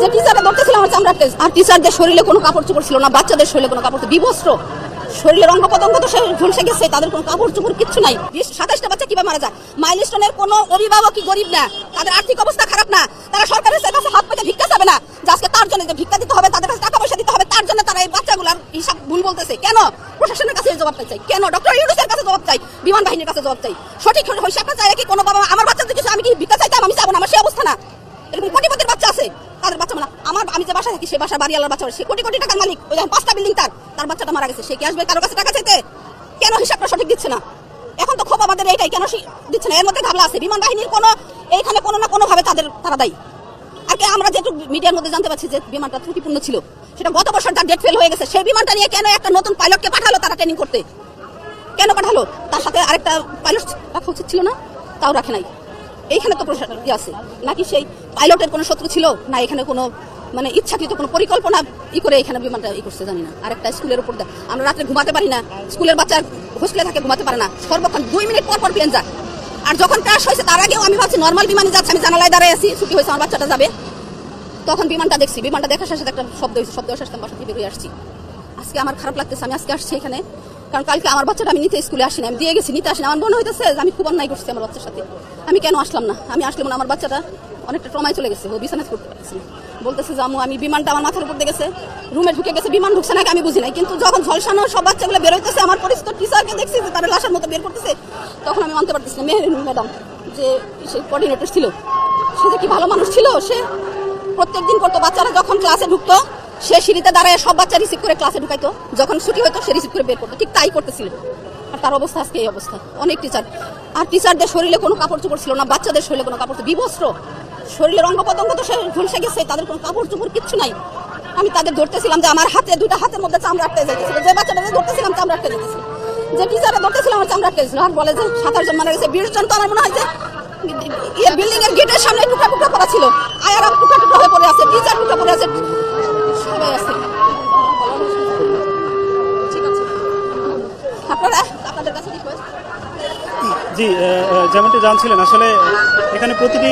যে আমার আর টিচারদের শরীরে কোনো কাপড় ছিল না, বাচ্চাদের শরীরে কোনো কাপড় বিবস্ত্র। শরীরের অঙ্গ প্রত্যঙ্গ তো গেছে, তাদের কোনো কাপড় নাই। সাতাশটা বাচ্চা কীভাবে মারা যায়? মাইলস্টোনের কোনো গরিব না, তাদের আর্থিক অবস্থা খারাপ না, তারা সরকারের কাছে হাত পেতে ভিক্ষা চাবে না, যে আজকে তার জন্য যে ভিক্ষা দিতে হবে, তাদের কাছে টাকা পয়সা দিতে হবে, তার জন্য তারা এই বাচ্চাগুলোর হিসাব ভুল বলতেছে। কেন? প্রশাসনের কাছে জবাব চাই। কেন? ডক্টর ইউনুসের কাছে জবাব চাই। বিমান বাহিনীর কাছে জবাব চাই। সঠিক হিসাবটা চাই কি কোনো বাবা আমার বাচ্চাদের কিছু আমি কি ভিক্ষা চাইতাম? আমি চাবো না, আমার সে অবস্থা না। আমার আমি যে বাসায় থাকি, সে বাসা বাড়ি আলার বাচ্চা সে কোটি কোটি টাকার মালিক। ওই পাঁচটা বিল্ডিং তার। তার বাচ্চাটা মারা গেছে। সে কি আসবে কারও কাছে টাকা চাইতে? কেন হিসাবটা সঠিক দিচ্ছে না? এখন তো ক্ষোভ আমাদের এইটাই। কেন দিচ্ছে না? এর মধ্যে ঘাবলা আছে। বিমান বাহিনীর কোনো এইখানে কোনো না কোনো ভাবে তাদের তারা দায়ী। আর আমরা যেটুকু মিডিয়ার মধ্যে জানতে পারছি যে বিমানটা ত্রুটিপূর্ণ ছিল, সেটা গত বছর তার ডেট ফেল হয়ে গেছে, সেই বিমানটা নিয়ে কেন একটা নতুন পাইলটকে পাঠালো তারা ট্রেনিং করতে? কেন পাঠালো? তার সাথে আরেকটা পাইলট রাখা উচিত ছিল না? তাও রাখে নাই। এইখানে তো প্রশাসন ইয়ে আছে। নাকি সেই পাইলটের কোনো শত্রু ছিল? না এখানে কোনো মানে ইচ্ছাকৃত কোনো পরিকল্পনা ই করে এখানে বিমানটা ই করছে, জানি না। আরেকটা স্কুলের উপর আমরা রাত্রে ঘুমাতে পারি না। স্কুলের বাচ্চা হোস্টেলে থাকে, ঘুমাতে পারে না। সর্বক্ষণ দুই মিনিট পর পর প্লেন যায়। আর যখন ক্রাশ হয়েছে, তার আগেও আমি ভাবছি নর্মাল বিমানে যাচ্ছে, আমি জানালায় দাঁড়ায় আছি, ছুটি হয়েছে, আমার বাচ্চাটা যাবে। তখন বিমানটা দেখছি, বিমানটা দেখার সাথে একটা শব্দ হয়েছে, শব্দ আসার সাথে বাসা থেকে বেরিয়ে আসছি। আজকে আমার খারাপ লাগতেছে, আমি আজকে আসছি এখানে। কারণ কালকে আমার বাচ্চাটা আমি নিতে স্কুলে আসিনি, আমি দিয়ে গেছি, নিতে আসিনি। আমার মনে হইতেছে আমি খুব অন্যায় করছি আমার বাচ্চার সাথে। আমি কেন আসলাম না? আমি আসলাম না আমার বাচ্চাটা অনেকটা ট্রমায় চলে গেছে, ও বিছানা করতে পারতেছে না। বলতেছে আম্মু, আমি বিমানটা আমার মাথার উপর গেছে, রুমে ঢুকে গেছে, বিমান ঢুকছে নাকি আমি বুঝি নাই। কিন্তু যখন ঝলসানো সব বাচ্চাগুলো বের হইতেছে, আমার পরিচিত টিচারকে দেখছি যে তারা লাশার মতো বের করতেছে, তখন আমি মানতে পারতেছি না। মেহরিন ম্যাডাম, যে সে কোঅর্ডিনেটর ছিল, সে যে কি ভালো মানুষ ছিল, সে প্রত্যেকদিন করতো, বাচ্চারা যখন ক্লাসে ঢুকতো সে সিঁড়িতে দাঁড়ায় সব বাচ্চা রিসিভ করে ক্লাসে ঢুকাইতো। যখন ছুটি হতো সে রিসিভ করে বের করতো। ঠিক তাই করতেছিল। আর তার অবস্থা আজকে এই অবস্থা। অনেক টিচার আর টিচারদের শরীরে কোনো কাপড় চোপড় ছিল না, বাচ্চাদের শরীরে কোনো কাপড় বিবস্ত্র। শরীরের অঙ্গ প্রত্যঙ্গ তো সে ঝুলসে গেছে, তাদের কোনো কাপড় চোপড় কিচ্ছু নাই। আমি তাদের ধরতেছিলাম যে আমার হাতে দুটা হাতের মধ্যে চামড়া আটকে যাইতেছিল। যে বাচ্চাটাকে ধরতেছিলাম, চামড়া আটকে যাইতেছিল। যে টিচাররা ধরতেছিল আমার চামড়া আটকে আর বলে যে, সাত, আটজন মারা গেছে। বিশ জন তো আমার মনে হয় যে বিল্ডিং এর গেটের সামনে টুকরা টুকরা করা ছিল। আয়ারা টুকরা টুকরা হয়ে পড়ে আছে। টিচার টুকরা পড়ে আছে। সবাই আছে জি যেমনটি জানছিলেন, আসলে এখানে প্রতিটি